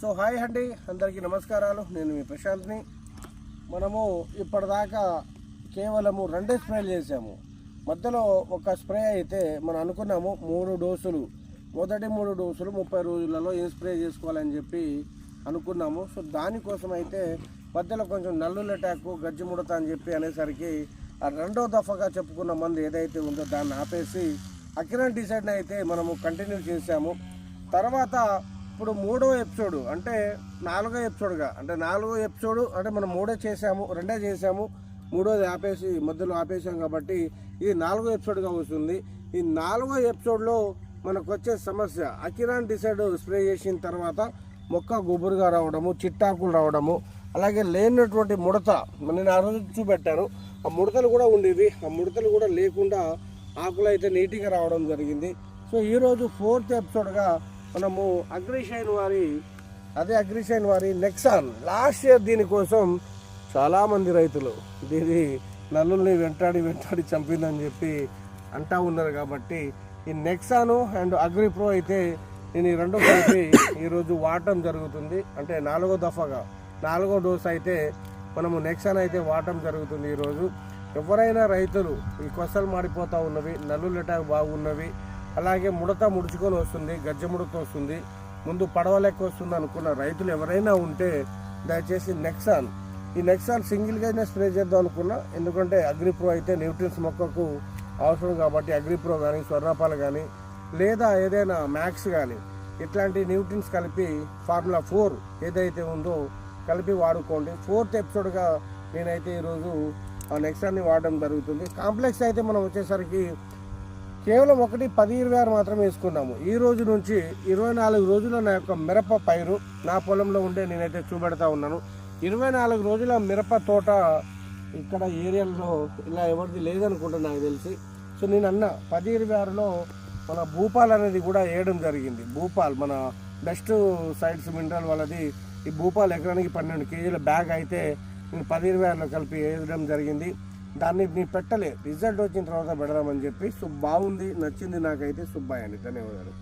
So hi అండి అందరికీ నమస్కారాలు. నేను మీ ప్రశాంత్ని. మనము ఇప్పటిదాకా కేవలము రెండే స్ప్రేలు చేసాము మధ్యలో ఒక స్ప్రే అయితే మనం అనుకున్నాము మూడు డోసులు. మొదటి మూడు డోసులు ముప్పై రోజులలో ఏం స్ప్రే చేసుకోవాలని చెప్పి అనుకున్నాము. సో దానికోసం అయితే మధ్యలో కొంచెం నల్లుల అటాక్ గజ్జి ముడత అని చెప్పి అనేసరికి ఆ రెండో దఫాగా చెప్పుకున్న మందు ఏదైతే ఉందో దాన్ని ఆపేసి అకిరాన్ డిసైడ్ని అయితే మనము కంటిన్యూ చేసాము తర్వాత ఇప్పుడు మూడో ఎపిసోడ్ అంటే నాలుగో ఎపిసోడ్గా అంటే నాలుగో ఎపిసోడ్ అంటే మనం మూడో చేసాము రెండే చేసాము మూడోది ఆపేసి మధ్యలో ఆపేసాం కాబట్టి ఇది నాలుగో ఎపిసోడ్గా వస్తుంది. ఈ నాలుగో ఎపిసోడ్లో మనకు వచ్చే సమస్య అకిరాన్ డిసైడ్ స్ప్రే చేసిన తర్వాత మొక్క గుబురుగా రావడము చిట్టాకులు రావడము అలాగే లేనటువంటి ముడత నేను ఆ రోజు చూపెట్టాను ఆ ముడతలు కూడా ఉండేవి ఆ ముడతలు కూడా లేకుండా ఆకులు అయితే నీట్గా రావడం జరిగింది. సో ఈరోజు ఫోర్త్ ఎపిసోడ్గా మనము అగ్రిషైన్ వారి అదే అగ్రిషైన్ వారి నెక్సాన్. లాస్ట్ ఇయర్ దీనికోసం చాలామంది రైతులు దీని నల్లుల్ని వెంటాడి వెంటాడి చంపిందని చెప్పి అంటా ఉన్నారు కాబట్టి ఈ నెక్సాను అండ్ అగ్రి ప్రో అయితే నేను ఈ రెండు కలిపి ఈరోజు వాడటం జరుగుతుంది. అంటే నాలుగో దఫాగా నాలుగో డోస్ అయితే మనము నెక్సాన్ అయితే వాడటం జరుగుతుంది ఈరోజు. ఎవరైనా రైతులు ఈ కొసలు మాడిపోతూ ఉన్నవి నల్లులు అటాక్ బాగున్నవి అలాగే ముడత ముడుచుకొని వస్తుంది గజ్జ ముడత వస్తుంది. ముందు పడవ లెక్క వస్తుంది అనుకున్న రైతులు ఎవరైనా ఉంటే దయచేసి నెక్సాన్. ఈ నెక్సాన్ సింగిల్గానే స్ప్రే చేద్దాం అనుకున్నా. ఎందుకంటే అగ్రిప్రో అయితే న్యూట్రిన్స్ మొక్కకు అవసరం కాబట్టి అగ్రిప్రో కానీ స్వర్ణపాలు కానీ లేదా ఏదైనా మ్యాక్స్ కానీ ఇట్లాంటి న్యూట్రిన్స్ కలిపి ఫార్ములా ఫోర్ ఏదైతే ఉందో కలిపి వాడుకోండి. ఫోర్త్ ఎపిసోడ్గా నేనైతే ఈరోజు ఆ నెక్సాన్ని వాడడం జరుగుతుంది. కాంప్లెక్స్ అయితే మనం వచ్చేసరికి కేవలం ఒకటి పది ఇరవై ఆరు మాత్రమే వేసుకున్నాము. ఈ రోజు నుంచి ఇరవై నాలుగు రోజుల నా యొక్క మిరప పైరు నా పొలంలో ఉండే నేనైతే చూపెడతా ఉన్నాను. ఇరవై నాలుగు రోజుల మిరప తోట ఇక్కడ ఏరియాలో ఇలా ఎవరిది లేదనుకుంటా నాకు తెలిసి. సో నేను అన్న పది ఇరవై ఆరులో మన భూపాల్ అనేది కూడా వేయడం జరిగింది. భూపాల్ మన బెస్ట్ సైడ్స్ మినరల్ వాళ్ళది. ఈ భూపాల్ ఎకరానికి పన్నెండు కేజీల బ్యాగ్ అయితే నేను పది ఇరవై ఆరులో కలిపి వేయడం జరిగింది. దాన్ని నేను పెట్టలే. రిజల్ట్ వచ్చిన తర్వాత పెడదామని చెప్పి సో బాగుంది నచ్చింది నాకైతే సుబ్బాయ్ అండి ధన్యవాదాలు.